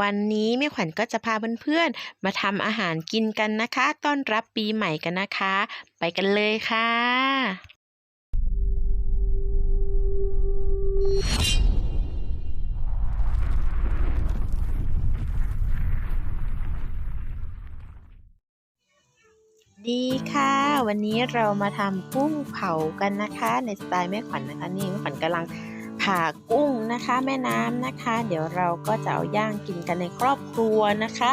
วันนี้แม่ขวัญก็จะพาเพื่อนๆ มาทำอาหารกินกันนะคะ ต้อนรับปีใหม่กันนะคะ ไปกันเลยค่ะ ดีค่ะ วันนี้เรามาทำกุ้งเผากันนะคะ ในสไตล์แม่ขวัญนะคะ นี่แม่ขวัญกำลัง ผ่ากุ้งนะคะแม่น้ำนะคะ เดี๋ยวเราก็จะเอาย่างกินกันในครอบครัวนะคะ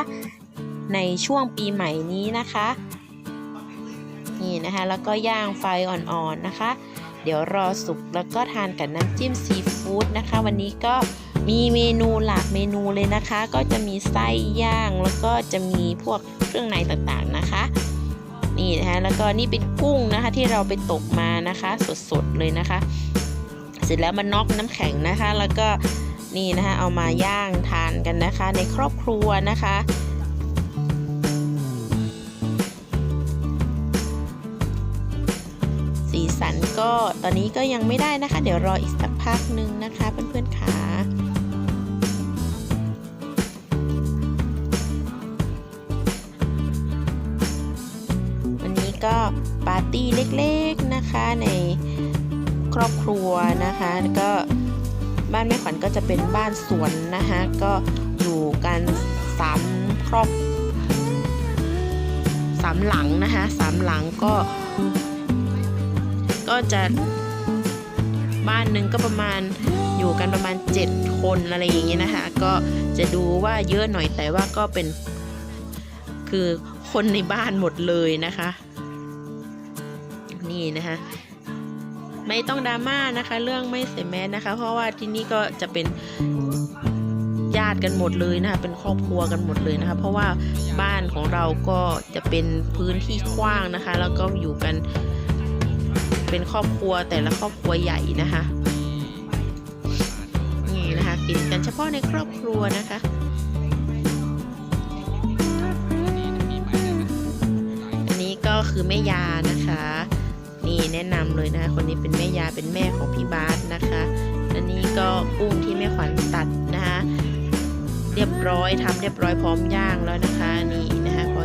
ในช่วงปีใหม่นี้นะคะนี่นะคะแล้วก็ย่างไฟอ่อนๆนะคะ เดี๋ยวรอสุกแล้วก็ทานกับน้ำจิ้มซีฟู้ดนะคะ วันนี้ก็มีเมนูหลากเมนูเลยนะคะ ก็จะมีไส้ย่างแล้วก็จะมีพวกเครื่องในต่างๆนะคะนี่นะคะแล้วก็นี่เป็นกุ้งนะคะที่เราไปตกมานะคะ สดๆเลยนะคะ สร็จแล้วมันน็อกน้ำแข็งนะคะ แล้วก็นี่นะคะเอามาย่างทานกันนะคะ ในครอบครัวนะคะสีสันก็ตอนนี้ก็ยังไม่ได้นะคะ เดี๋ยวรออีกสักพักหนึ่งนะคะเพื่อนๆค่ะวันนี้ก็ปาร์ตี้เล็กๆนะคะใน ครอบครัวนะคะก็บ้านแม่ขวัญก็จะเป็นบ้านสวนนะคะก็อยู่กันสามครอบสามหลังนะคะสามหลังก็ ก็จะบ้านหนึ่งก็ประมาณอยู่กันประมาณ 7 คนอะไรอย่างเงี้ยนะคะ ก็จะดูว่าเยอะหน่อยแต่ว่าก็เป็น คือคนในบ้านหมดเลยนะคะ นี่นะคะ ไม่ต้องดราม่านะคะ เรื่องไม่ใส่แมสนะคะ เพราะว่าที่นี่ก็จะเป็นญาติกันหมดเลยนะคะ เป็นครอบครัวกันหมดเลยนะคะ เพราะว่าบ้านของเราก็จะเป็นพื้นที่กว้างนะคะ แล้วก็อยู่กันเป็นครอบครัวแต่ละครอบครัวใหญ่นะคะนี่นะคะ กินกันเฉพาะในครอบครัวนะคะอันนี้ก็คือแม่ยานะคะ นี่แนะนำเลยนะคะคนนี้เป็นแม่ยาเป็นแม่ของพี่บาสนะคะอันนี้ก็กุ้งที่แม่ขวัญตัดนะคะเรียบร้อยทำเรียบร้อยพร้อมย่างแล้วนะคะนี่นะคะพ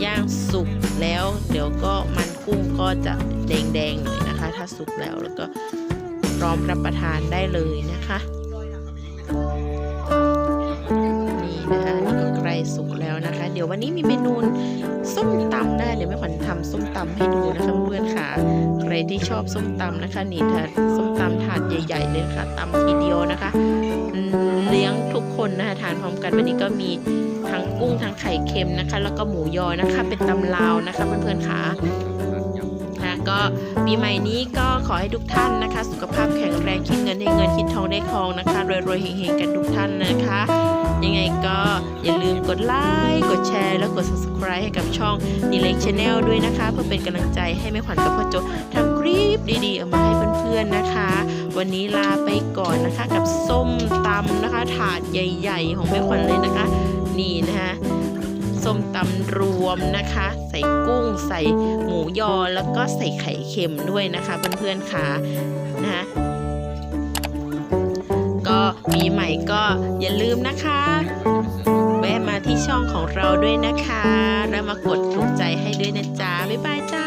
อย่างสุกแล้ว เดี๋ยวก็มันกุ้งก็จะแดงๆหน่อยนะคะ ถ้าสุกแล้วแล้วก็พร้อมรับประทานได้เลยนะคะ ดี๋ยววันนี้มีเมนูส้มตำนะคะเดี๋ยวแม่ขวัญทำส้มตำให้ดูนะคะเพื่อนค่ะ ใครที่ชอบส้มตำนะคะนี่ถ้าส้มตำถาดใหญ่ ๆ เลยค่ะตำทีเดียวนะคะ เลี้ยงทุกคนนะคะทานพร้อมกันวันนี้ก็มีทั้งกุ้งทั้งไข่เค็มนะคะ แล้วก็หมูยอนะคะ เป็นตำลาวนะคะเพื่อนๆค่ะค่ะก็ปีใหม่นี้ก็ขอให้ทุกท่านนะคะ สุขภาพแข็งแรงคิดเงินได้เงินคิดทองได้ทองนะคะรวยๆเฮงๆกันทุกท่านนะคะ ยังไงก็อย่าลืมกดไลค์กดแชร์ แล้วกด subscribe ให้กับช่อง d e l e c Channel ด้วยนะคะ เพื่อเป็นกำลังใจให้แม่ขวัญกับพ่อโจทำคลิปดีๆออกมาให้เพื่อนๆนะคะ วันนี้ลาไปก่อนนะคะ กับส้มตำนะคะ ถาดใหญ่ ๆ ของแม่ขวัญเลยนะคะ นี่นะคะส้มตำรวมนะคะ ใส่กุ้งใส่หมูยอแล้วก็ใส่ไข่เค็มด้วยนะคะเพื่อนๆค่ะนะคะ ปีใหม่ก็อย่าลืมนะคะ แวะมาที่ช่องของเราด้วยนะคะ แล้วมากดถูกใจให้ด้วยนะจ๊ะ บ๊ายบายจ้า